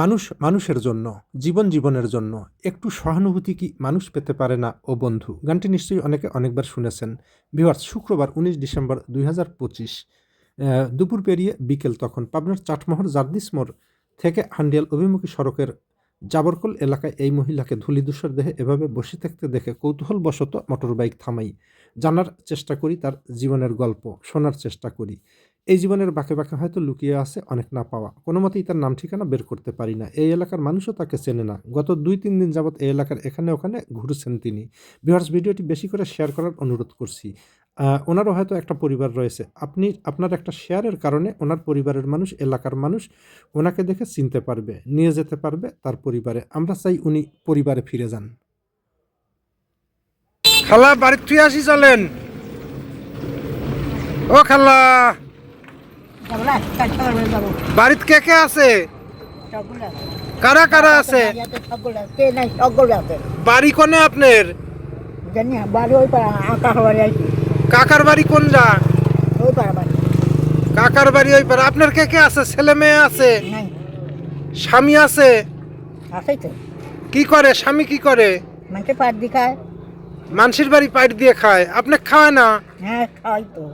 মানুষ মানুষের জন্য, জীবন জীবনের জন্য একটু সহানুভূতি কি মানুষ পেতে পারে না? ও বন্ধু, গানটি নিশ্চয়ই অনেকে অনেকবার শুনেছেন। ভিওয়ার্স শুক্রবার উনিশ ডিসেম্বর দুই হাজার পঁচিশ দুপুর পেরিয়ে বিকেল তখন পাবনার চাটমোহর জার্দিস মোড় থেকে হান্ডিয়াল অভিমুখী সড়কের জাবরকল এলাকায় এই মহিলাকে ধূলিধূসর দেহে এভাবে বসে থাকতে দেখে কৌতূহলবশত মোটরবাইক থামাই। জানার চেষ্টা করি তার জীবনের গল্প, শোনার চেষ্টা করি। এই জীবনের বাঁকে বাঁকে হয়তো লুকিয়ে আছে অনেক না পাওয়া। কোনো মতেই তার নাম ঠিকানা বের করতে পারি না। এই এলাকার মানুষও তাকে চেনে না। গত দুই তিন দিন যাবৎ এই এলাকার এখানে ওখানে ঘুরছেন তিনি। ভিউয়ার্স, ভিডিওটি বেশি করে শেয়ার করার অনুরোধ করছি। ওনারও হয়তো একটা পরিবার রয়েছে। আপনি, আপনার একটা শেয়ারের কারণে ওনার পরিবারের মানুষ, এলাকার মানুষ ওনাকে দেখে চিনতে পারবে, নিয়ে যেতে পারবে তার পরিবারে। আমরা চাই উনি পরিবারে ফিরে যান। খালা বাড়ির তুই আসি চলেন। ও খালা! বাড়িত কে কে আছে? কারা কারা আছে? বাড়ি কোনে আপনার? পাড়া কাকার বাড়ি কোন যা বাড়ি কাকার বাড়ি ওই পারে আপনার কে কে আছে? ছেলে মেয়ে আছে? স্বামী আছে? কি করে? স্বামী কি করে? মানুষের বাড়ি পাইট দিয়ে খায়। আপনি খায় না? হ্যাঁ খাওয়াই তো।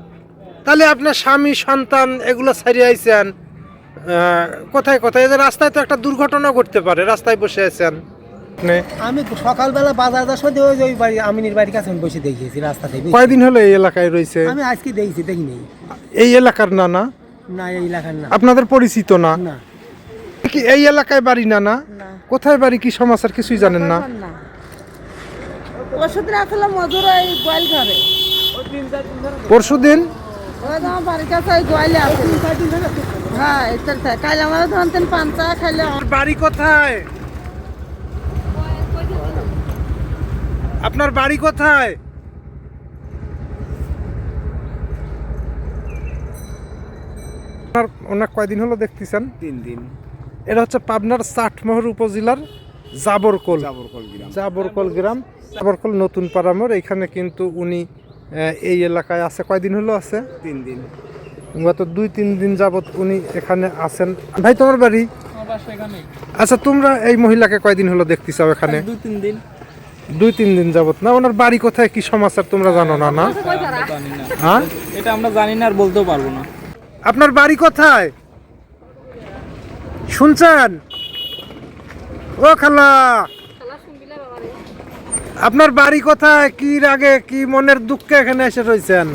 তাহলে আপনার স্বামী সন্তান এগুলো ছাড়িয়ে আইছেন আহ, কোথায় কোথায়? যে রাস্তায় তো একটা দুর্ঘটনা ঘটতে পারে রাস্তায় বসে আছেন। আমি সকালবেলা বাজার যাওয়ার সময় ওই যে ওই বাড়ি আমিনের বাড়ির কাছে বসে দেখিয়েছি রাস্তাতে? কয়দিন হলো এই এলাকায় রয়েছে? আমি আজকে দেখছি দেখি নেই এই এলাকার না না? না এই এলাকার না। আপনাদের পরিচিত না? না। কি এই এলাকায় বাড়ি না না? কোথায় বাড়ি কি সমাচার কিছুই জানেন না? ওষুধ আসলে মজুর ওই গোয়াল ঘরে পরশুদিন? ওই তো আমার বাড়ির কাছে ওই গোয়ালে আছে। হ্যাঁ এটার থেকে। কাল আমার ধরতেন পাঞ্চা খাইলে বাড়ি কোথায়? আপনার বাড়ি কোথায়? আপনার ওনার কয়দিন হলো দেখতেছেন? তিন দিন। এটা হচ্ছে পাবনার চাটমোহর উপজেলার জাবরকোল। জাবরকল গ্রাম। জাবরকোল গ্রাম। জাবরকোল নতুন পাড়ামোর এখানে কিন্তু উনি এই এলাকায় আছে? কয়দিন হলো আছে? তিন দিন গত দুই তিন দিন যাবত উনি এখানে আছেন। ভাই তোমার বাড়ি? আচ্ছা তোমরা এই মহিলাকে কয়দিন হলো দেখতেছ এখানে? দুই তিন দিন। দুই তিন দিন যাবত না ওনার বাড়ি কোথায়? কি সমাচার তোমরা জানো না না? জানি না। হ্যাঁ? এটা আমরা জানি না আর বলতেও পারব না। আপনার বাড়ি কোথায়? শুনছেন? ও খালা! আপনার বাড়ি কোথায়? কি রাগে, কি মনের দুঃখে এখানে এসে রয়েছেন?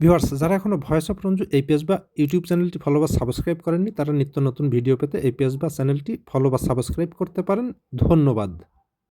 ভিউয়ার্স, যারা এখনও ভয়েস অফ রঞ্জু এই বা ইউটিউব চ্যানেলটি ফলো বা সাবস্ক্রাইব করেননি, তারা নিত্য নতুন ভিডিও পেতে পেজ বা চ্যানেলটি ফলো বা সাবস্ক্রাইব করতে পারেন। ধন্যবাদ।